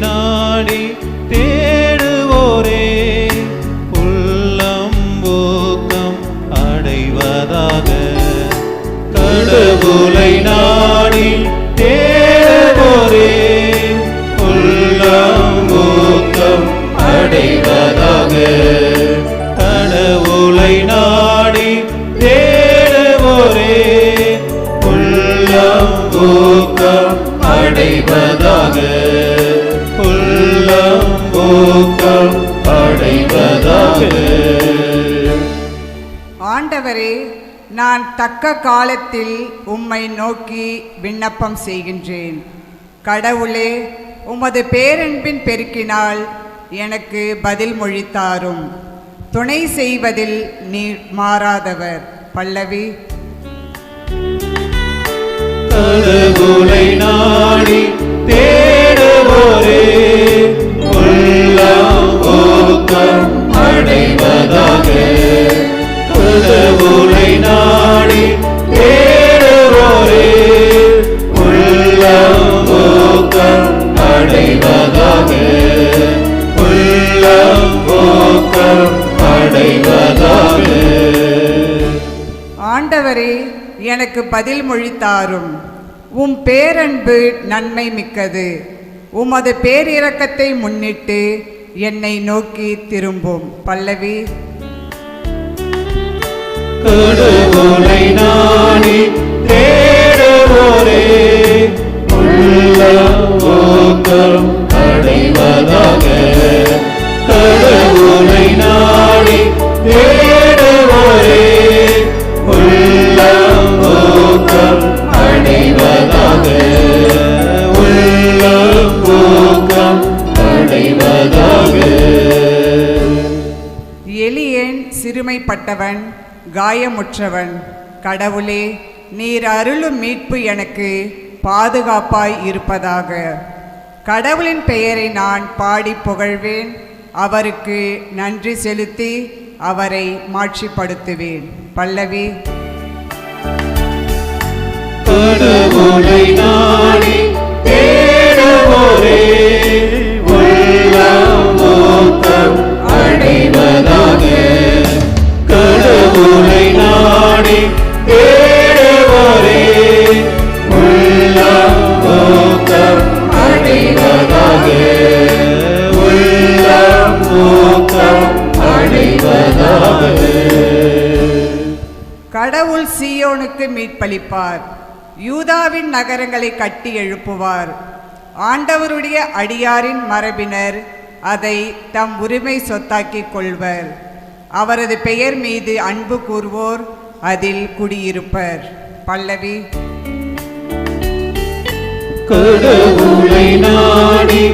நாடி தேடுவோரே. உள்ளம் ஊக்கம் அடைவதாக. கடவுளை நாடி தேடுவோரே. உள்ளம் ஊக்கம் அடைவதாக. கடவுளை நாடி தேடுவோரே. உள்ளம் ஊக்கம் அடைவதாக. ஆண்டவரே நான் தக்க காலத்தில் உம்மை நோக்கி விண்ணப்பம் செய்கின்றேன். கடவுளே உமது பேரன்பின் பெருக்கினால் எனக்கு பதில் மொழித்தாரும் துணை செய்வதில் நீர் மாறாதவர் பல்லவி. கடவுளை நாடி தேடுவோரே உள்ளம் எனக்கு பதில் மொழித்தாரும் உம் பேரன்பு நன்மை மிக்கது. உமது பேரிரக்கத்தை முன்னிட்டு என்னை நோக்கி திரும்பும். பல்லவி. தேடுவோரே உள்ள சிறுமைப்பட்டவன் காயமுற்றவன். கடவுளே நீர் அருளும் மீட்பு எனக்கு பாதுகாப்பாய் இருப்பதாக. கடவுளின் பெயரை நான் பாடி புகழ்வேன். அவருக்கு நன்றி செலுத்தி அவரை மாட்சிப்படுத்துவேன். பல்லவி. கடவுளை நாடி உரை நாடி தேடுவோரே. உள்ள ஊக்கம் அடைவதாக உள்ள அடைவதாக கடவுள் சீயோனுக்கு மீட்பளிப்பார். யூதாவின் நகரங்களை கட்டி எழுப்புவார். ஆண்டவருடைய அடியாரின் மரபினர் அதை தம் உரிமை சொத்தாக்கிக் கொள்வர். அவரது பெயர் மீது அன்பு கூறுவோர் அதில் குடியிருப்பர். பல்லவி. கடவுளை நாடி